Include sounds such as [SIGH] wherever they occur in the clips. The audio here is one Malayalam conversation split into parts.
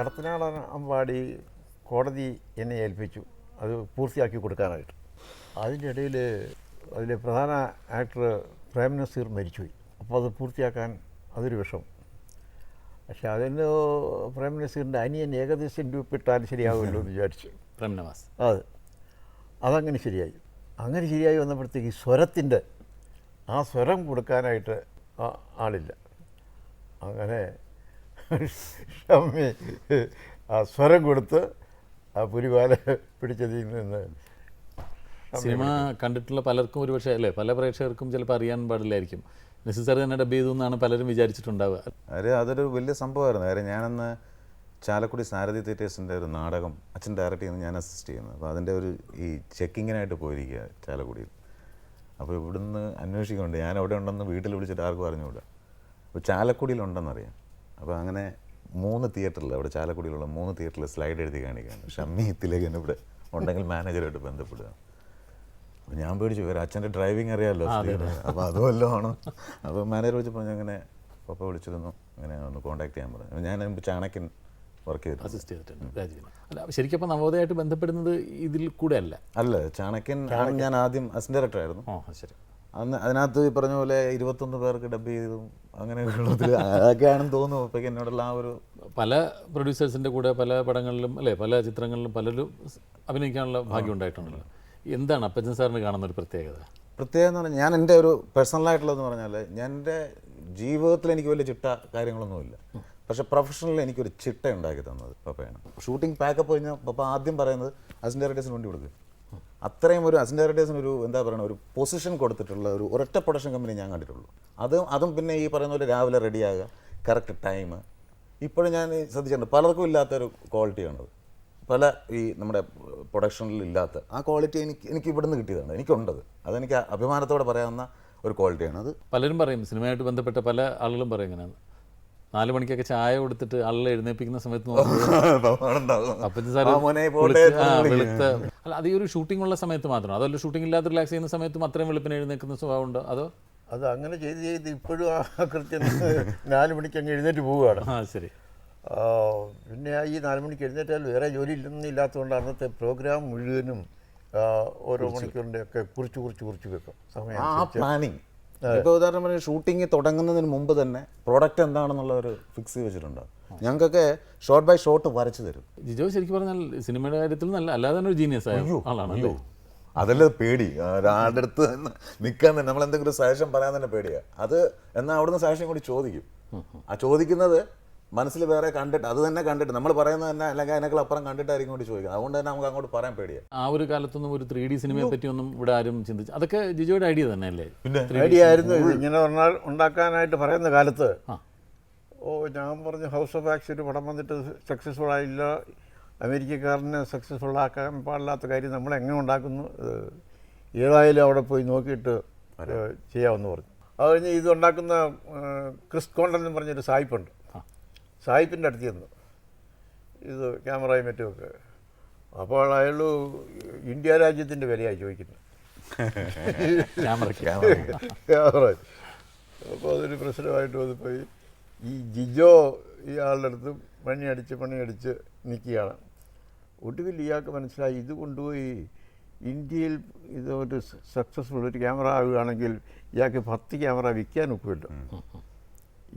കടത്തനാടൻ അമ്പാടി കോടതി എന്നെ ഏൽപ്പിച്ചു. അത് പൂർത്തിയാക്കി കൊടുക്കാനായിട്ട്. അതിന്റെ ഇടയിൽ അതിലെ പ്രധാന ആക്ടർ പ്രേം നസീർ മരിച്ചുപോയി. അപ്പോൾ അത് പൂർത്തിയാക്കാൻ അതൊരു വിഷം പക്ഷേ അതിന് പ്രേം നസീറിന്റെ അനിയൻ ഏകദേശം രൂപപ്പെട്ടാൽ ശരിയാവുമല്ലോ എന്ന് വിചാരിച്ചു. പ്രേം നവാസ്. അത്. അതങ്ങനെ ശരിയായി. അങ്ങനെ ശരിയായി വന്നപ്പോഴത്തേക്ക് ഈ സ്വരത്തിന്റെ ആ സ്വരം കൊടുക്കാനായിട്ട് ആ- ആളില്ല. അങ്ങനെ ഷമ്മി ആ സ്വരം കൊടുത്ത് ആ പുലിവാല പിടിച്ചതിൽ നിന്ന് സിനിമ കണ്ടിട്ടുള്ള പലർക്കും ഒരുപക്ഷെ അല്ലേ പല പ്രേക്ഷകർക്കും ചിലപ്പോൾ അറിയാൻ പാടില്ലായിരിക്കും. നെസസറി തന്നെ ഡബ് ചെയ്തു എന്നാണ് പലരും വിചാരിച്ചിട്ടുണ്ടാവുക. അത് അതൊരു വലിയ സംഭവമായിരുന്നു. കാര്യം ഞാനന്ന് ചാലക്കുടി സാരഥി തിയേറ്റേഴ്സിന്റെ ഒരു നാടകം അച്ഛൻ ഡയറക്റ്റ് ചെയ്യുന്നത് ഞാൻ അസിസ്റ്റ് ചെയ്യുന്നത്. അപ്പോൾ അതിന്റെ ഒരു ഈ ചെക്കിങ്ങിനായിട്ട് പോയിരിക്കുക ചാലക്കുടിയിൽ. അപ്പോൾ ഇവിടുന്ന് അന്വേഷിക്കുന്നുണ്ട്. ഞാൻ അവിടെ ഉണ്ടെന്ന് വീട്ടിൽ വിളിച്ചിട്ട് ആർക്കും അറിഞ്ഞുകൂടാ. അപ്പോൾ ചാലക്കുടിയിലുണ്ടെന്നറിയാം. അപ്പോൾ അങ്ങനെ മൂന്ന് തിയേറ്ററിൽ അവിടെ ചാലക്കുടിയിലുള്ള മൂന്ന് തിയേറ്ററിൽ സ്ലൈഡ് എഴുതി കാണിക്കുകയാണ്. ഷമ്മി തിലകൻ ഇവിടെ ഉണ്ടെങ്കിൽ മാനേജറുമായിട്ട് ബന്ധപ്പെടുക. അപ്പോൾ ഞാൻ പേടിച്ചു വേറെ അച്ഛന്റെ ഡ്രൈവിംഗ് അറിയാമല്ലോ അപ്പോൾ അതുമല്ലോ ആണ്? അപ്പോൾ മാനേജർ വിളിച്ച് പറഞ്ഞു അങ്ങനെ പപ്പ വിളിച്ചിരുന്നു അങ്ങനെ ഒന്ന് കോൺടാക്ട് ചെയ്യാൻ പറഞ്ഞു. ഞാൻ മുമ്പ് ചാണക്യൻ വർക്ക് ചെയ്തു അസിസ്റ്റ് ചെയ്തിട്ടുണ്ട്. അല്ല ശരിക്കും അപ്പോൾ നവോദയമായിട്ട് ബന്ധപ്പെടുന്നത് ഇതിൽ കൂടെ അല്ല? അല്ല ചാണക്യൻ ഞാൻ ആദ്യം അസിസ്റ്റ് ഡയറക്ടർ ആയിരുന്നു. ഓ ശരി. അന്ന് അതിനകത്ത് ഈ പറഞ്ഞ പോലെ ഇരുപത്തൊന്ന് പേർക്ക് ഡബ് ചെയ്തു അങ്ങനെയൊക്കെയുള്ള അതൊക്കെയാണെന്ന് തോന്നുന്നു. ഇപ്പം എന്നോടുള്ള ആ ഒരു പല പ്രൊഡ്യൂസേഴ്സിന്റെ കൂടെ പല പടങ്ങളിലും അല്ലേ പല ചിത്രങ്ങളിലും പലരും അഭിനയിക്കാനുള്ള ഭാഗ്യം ഉണ്ടായിട്ടുണ്ടല്ലോ. എന്താണ് അപ്പച്ചൻ സാറിന് കാണുന്ന ഒരു പ്രത്യേകത? പ്രത്യേകത എന്ന് പറഞ്ഞാൽ ഞാൻ എന്റെ ഒരു പേഴ്സണലായിട്ടുള്ളതെന്ന് പറഞ്ഞാൽ ഞാൻ എന്റെ ജീവിതത്തിൽ എനിക്ക് വലിയ ചിട്ട കാര്യങ്ങളൊന്നുമില്ല പക്ഷെ പ്രൊഫഷണലിൽ എനിക്കൊരു ചിട്ട ഉണ്ടാക്കി തന്നത് പപ്പയാണ്. ഷൂട്ടിംഗ് പാക്കപ്പ് കഴിഞ്ഞാൽ പപ്പ ആദ്യം പറയുന്നത് അസിന്റെ ഡയറക്ടേഴ്സിന് വേണ്ടി കൊടുക്കുക അത്രയും ഒരു അസിസ്റ്റന്റ് ഡയറക്ടേഴ്സിന് ഒരു എന്താ പറയുക ഒരു പൊസിഷൻ കൊടുത്തിട്ടുള്ള ഒരു ഒരൊറ്റ പ്രൊഡക്ഷൻ കമ്പനി ഞാൻ കണ്ടിട്ടുള്ളൂ. അതും അതും പിന്നെ ഈ പറയുന്ന പോലെ രാവിലെ റെഡിയാകുക കറക്റ്റ് ടൈം ഇപ്പോഴും ഞാൻ ശ്രദ്ധിച്ചിട്ടുണ്ട് പലർക്കും ഇല്ലാത്തൊരു ക്വാളിറ്റിയാണത് പല ഈ നമ്മുടെ പ്രൊഡക്ഷനിൽ ഇല്ലാത്ത ആ ക്വാളിറ്റി എനിക്ക് എനിക്ക് ഇവിടുന്ന് കിട്ടിയതാണ് എനിക്കുണ്ടത്. അതെനിക്ക് അഭിമാനത്തോടെ പറയാവുന്ന ഒരു ക്വാളിറ്റിയാണ് അത് പലരും പറയും സിനിമയായിട്ട് ബന്ധപ്പെട്ട പല ആളുകളും പറയും ഇങ്ങനെ നാല് മണിക്കൊക്കെ ചായ കൊടുത്തിട്ട് ആളെ എഴുന്നേപ്പിക്കുന്ന സമയത്ത് അപ്പച്ചൻ വെളുത്ത അല്ല അത് ഈ ഒരു ഷൂട്ടിംഗ് ഉള്ള സമയത്ത് മാത്രം. അതല്ല ഷൂട്ടിംഗ് ഇല്ലാതെ റിലാക്സ് ചെയ്യുന്ന സമയത്തും അത്രയും വെളുപ്പിന് എഴുന്നേൽക്കുന്ന സ്വഭാവം ഉണ്ടോ അതോ? അത് അങ്ങനെ ചെയ്ത് ചെയ്ത് ഇപ്പോഴും ആ കൃത്യം നാല് മണിക്ക് അങ്ങ് എഴുന്നേറ്റ് പോവുകയാണ്. ആ ശരി. ആ, പിന്നെ ഈ നാല് മണിക്ക് എഴുന്നേറ്റാൽ വേറെ ജോലി ഇല്ലെന്നും ഇല്ലാത്തതുകൊണ്ട് അന്നത്തെ പ്രോഗ്രാം മുഴുവനും ഓരോ മണിക്കൂറിന്റെ ഒക്കെ കുറിച്ച് കുറിച്ച് കുറിച്ച് വെക്കും. സമയം ആ പ്ലാനിങ് ഇപ്പോൾ ഉദാഹരണം പറഞ്ഞാൽ ഷൂട്ടിംഗ് തുടങ്ങുന്നതിന് മുമ്പ് തന്നെ പ്രോഡക്റ്റ് എന്താണെന്നുള്ള ഒരു ഫിക്സ് ചെയ്ത് വെച്ചിട്ടുണ്ട് ഞങ്ങൾക്കൊക്കെ ഷോർട്ട് ബൈ ഷോർട്ട് വരച്ച് തരും. ജിജോ ശരിക്കും പറഞ്ഞാൽ സിനിമയുടെ കാര്യത്തിൽ നല്ല അല്ലാതെ തന്നെ ഒരു ജീനിയസ് ആയ ആളാണ് അതല്ല അതല്ലേ പേടി. ഒരാളുടെ അടുത്ത് നിൽക്കാൻ തന്നെ നമ്മൾ എന്തെങ്കിലും സജഷൻ പറയാൻ തന്നെ പേടിയാണ് അത് എന്നാൽ അവിടുന്ന് സജഷൻ കൂടി ചോദിക്കും. ആ ചോദിക്കുന്നത് മനസ്സിൽ വേറെ കണ്ടിട്ട് അത് തന്നെ കണ്ടിട്ട് നമ്മൾ പറയുന്നത് തന്നെ അല്ലെങ്കിൽ അതിനേക്കാൾ അപ്പുറം കണ്ടിട്ടായിരിക്കും കൂടി ചോദിക്കുന്നത്. അതുകൊണ്ട് തന്നെ നമുക്ക് അങ്ങോട്ട് പറയാൻ പേടിയാ. ആ ഒരു കാലത്തൊന്നും ഒരു ത്രീ ഡി സിനിമയെ പറ്റിയൊന്നും ഇവിടെ ആരും ചിന്തിച്ചു അതൊക്കെ ജിജോയുടെ ഐഡിയ തന്നെ അല്ലേ ഐഡിയ ആയിരുന്നു ഇങ്ങനെ പറഞ്ഞാൽ ഉണ്ടാക്കാനായിട്ട് പറയുന്ന കാലത്ത് ഓ ഞാൻ പറഞ്ഞു ഹൗസ് ഓഫ് ആക്സ് ഒരു പടം വന്നിട്ട് സക്സസ്ഫുൾ ആയില്ല. അമേരിക്കക്കാരനെ സക്സസ്ഫുൾ ആക്കാൻ പാടില്ലാത്ത കാര്യം നമ്മൾ എങ്ങനെ ഉണ്ടാക്കുന്നു? ഏതായാലും അവിടെ പോയി നോക്കിയിട്ട് ചെയ്യാമെന്ന് പറഞ്ഞു. അത് കഴിഞ്ഞ് ഇത് ഉണ്ടാക്കുന്ന ക്രിസ് കോണ്ടൻ എന്ന് പറഞ്ഞൊരു സായിപ്പുണ്ട്. സായിപ്പിന്റെ അടുത്ത് ചെന്നു. ഇത് ക്യാമറയും മറ്റുമൊക്കെ. അപ്പോൾ അയാൾ ഇന്ത്യ രാജ്യത്തിന്റെ വിലയായി ചോദിക്കുന്നത്. ക്യാമറ. അപ്പോൾ അതൊരു പ്രശ്നമായിട്ട് വന്നുപോയി ഈ ജിജോ ഇയാളുടെ അടുത്ത് പണിയടിച്ച് പണിയടിച്ച് നിൽക്കുകയാണ്. ഒടുവിൽ ഇയാൾക്ക് മനസ്സിലായി ഇത് കൊണ്ടുപോയി ഇന്ത്യയിൽ ഇത് ഒരു സക്സസ്ഫുൾ ഒരു ക്യാമറ ആവുകയാണെങ്കിൽ ഇയാൾക്ക് പത്ത് ക്യാമറ വിൽക്കാൻ ഒക്കുമല്ലോ.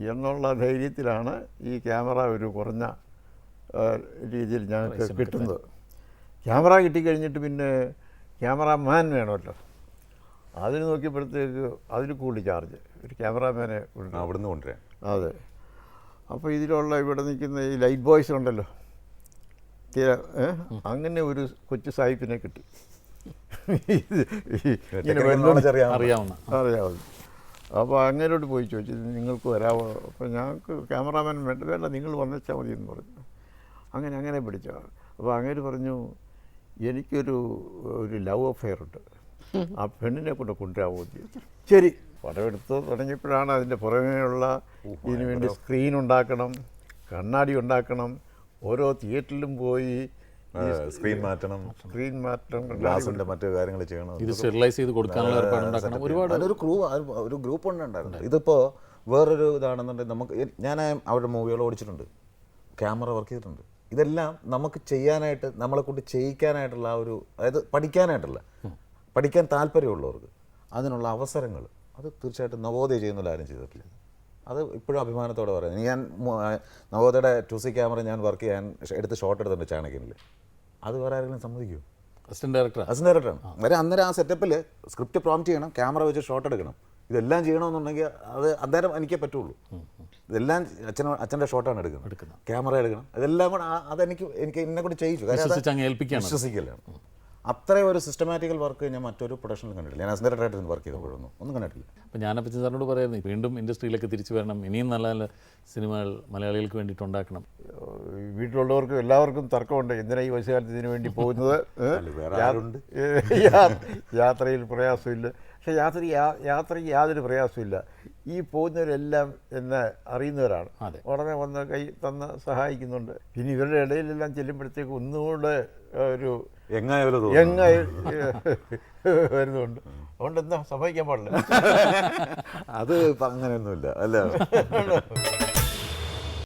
എന്നുള്ള ധൈര്യത്തിലാണ് ഈ ക്യാമറ ഒരു കുറഞ്ഞ രീതിയിൽ ഞങ്ങൾക്ക് കിട്ടുന്നത്. ക്യാമറ കിട്ടിക്കഴിഞ്ഞിട്ട് പിന്നെ ക്യാമറാമാൻ വേണമല്ലോ. അതിന് നോക്കിയപ്പോഴത്തേക്ക് അതിന് കൂടി ചാർജ്. ഒരു ക്യാമറാമാനെ അവിടുന്ന് കൊണ്ടുവരാൻ അതെ. അപ്പോൾ ഇതിലുള്ള ഇവിടെ നിൽക്കുന്ന ഈ ലൈറ്റ് ബോയ്സ് ഉണ്ടല്ലോ? അങ്ങനെ ഒരു കൊച്ചു സാഹിബിനെ കിട്ടി. അറിയാവുന്ന. അറിയാവുന്നു. അപ്പോൾ അങ്ങനോട് പോയി ചോദിച്ചു "ഇത് നിങ്ങൾക്ക് വരാമോ അപ്പോൾ ഞങ്ങൾക്ക് ക്യാമറാമാൻ വേണ്ട വേണ്ട നിങ്ങൾ വന്നേച്ചാൽ മതി എന്ന് പറഞ്ഞു. അങ്ങനെ അങ്ങനെ പിടിച്ചോ അപ്പോൾ അങ്ങനെ പറഞ്ഞു എനിക്കൊരു ഒരു ലവ് അഫെയർ ഉണ്ട് ആ പെണ്ണിനെ കൊണ്ട് കൊണ്ടുവരാമോ ശരി. പടമെടുത്ത് തുടങ്ങിയപ്പോഴാണ് അതിന്റെ പുറമേയുള്ള ഇതിനു വേണ്ടി സ്ക്രീൻ ഉണ്ടാക്കണം കണ്ണാടി ഉണ്ടാക്കണം ഓരോ തിയേറ്ററിലും പോയി സ്ക്രീൻ മാറ്റണം. സ്ക്രീൻ മാറ്റണം. ഗ്ലാസിന്റെ മറ്റു കാര്യങ്ങൾ ചെയ്യണം. ഇത് സ്റ്റെറിലൈസ് ചെയ്ത് കൊടുക്കാനുള്ള ഏർപ്പാടുണ്ടാക്കണം. ഒരുപാട് ഒരു ക്രൂ ഒരു ഗ്രൂപ്പ് ഉണ്ടായിരുന്നു ഇതിപ്പോ വേറൊരു ഇതാണെന്നുണ്ടെങ്കിൽ നമുക്ക് ഞാൻ അവരുടെ മൂവികൾ ഓടിച്ചിട്ടുണ്ട്. ക്യാമറ വർക്ക് ചെയ്തിട്ടുണ്ട്. ഇതെല്ലാം നമുക്ക് ചെയ്യാനായിട്ട് നമ്മളെ കൊണ്ട് ചെയ്യിക്കാനായിട്ടുള്ള ആ ഒരു അതായത് പഠിക്കാനായിട്ടുള്ള പഠിക്കാൻ താല്പര്യമുള്ളവർക്ക് അതിനുള്ള അവസരങ്ങൾ അത് തീർച്ചയായിട്ടും നവോദയ ചെയ്യുന്നില്ല ആരും ചെയ്തിട്ടില്ല. അത് ഇപ്പോഴും അഭിമാനത്തോടെ പറയുന്നത്. ഞാൻ നവോദയുടെ ടു സി ക്യാമറ ഞാൻ വർക്ക് ചെയ്യാൻ എടുത്ത് ഷോട്ട് എടുത്തിട്ടുണ്ട് ചാണക്യനിൽ അത് വേറെ ആരെങ്കിലും സമ്മതിക്കുമോ അസിസ്റ്റന്റ് ഡയറക്ടർ അസിസ്റ്റന്റ് ഡയറക്ടറാണ്. വരെ അന്നേരം ആ സെറ്റപ്പിൽ സ്ക്രിപ്റ്റ് പ്രോംപ്റ്റ് ചെയ്യണം ക്യാമറ വെച്ച് ഷോട്ട് എടുക്കണം. ഇതെല്ലാം ചെയ്യണമെന്നുണ്ടെങ്കിൽ അത് അന്നേരം എനിക്കേ പറ്റുള്ളൂ. ഇതെല്ലാം അച്ഛൻ അച്ഛന്റെ ഷോട്ടാണ് എടുക്കുന്നത്. ക്യാമറ എടുക്കണം. ഇതെല്ലാം കൂടെ അതെനിക്ക് എനിക്ക് എന്നെ കൂടി ചെയ്യിച്ചു. വിശ്വസിക്കലാണ്. അത്രയും ഒരു സിസ്റ്റമാറ്റിക്കൽ വർക്ക് ഞാൻ മറ്റൊരു പ്രൊഡക്ഷനിൽ കണ്ടിട്ടില്ല. ഞാൻ അസിസ്റ്റന്റ് ഡയറക്ടറായിട്ട് വർക്ക് ചെയ്തപ്പോഴൊന്നും ഒന്നും കണ്ടിട്ടില്ല. അപ്പം ഞാനപ്പച്ചൻ സാറിനോട് പറയുന്നു വീണ്ടും ഇൻഡസ്ട്രിയിലേക്ക് തിരിച്ചു വരണം. ഇനിയും നല്ല നല്ല സിനിമകൾ മലയാളികൾക്ക് വേണ്ടിയിട്ട് ഉണ്ടാക്കണം. വീട്ടിലുള്ളവർക്കും എല്ലാവർക്കും തർക്കമുണ്ട്. എന്തിനാ ഈ വയസ്സുകാലത്ത് ഇതിനു വേണ്ടി പോകുന്നത്? അല്ല, വേറെ ആരുണ്ട്? യാത്രയിൽ പ്രയാസമില്ല. പക്ഷേ യാത്ര യാത്രയ്ക്ക് യാതൊരു പ്രയാസമില്ല ഈ പോകുന്നവരെല്ലാം എന്നെ അറിയുന്നവരാണ്. ഉടനെ വന്ന് കൈ തന്ന് സഹായിക്കുന്നുണ്ട്. ഇനി ഇവരുടെ ഇടയിലെല്ലാം ചെല്ലുമ്പോഴത്തേക്ക് ഒന്നുകൂടെ ഒരു എങ്ങായി വരുന്നുണ്ട്. അതുകൊണ്ട് എന്താ സംഭവിക്കാൻ പാടില്ല. അത് അങ്ങനെയൊന്നുമില്ല അല്ല? [LAUGHS]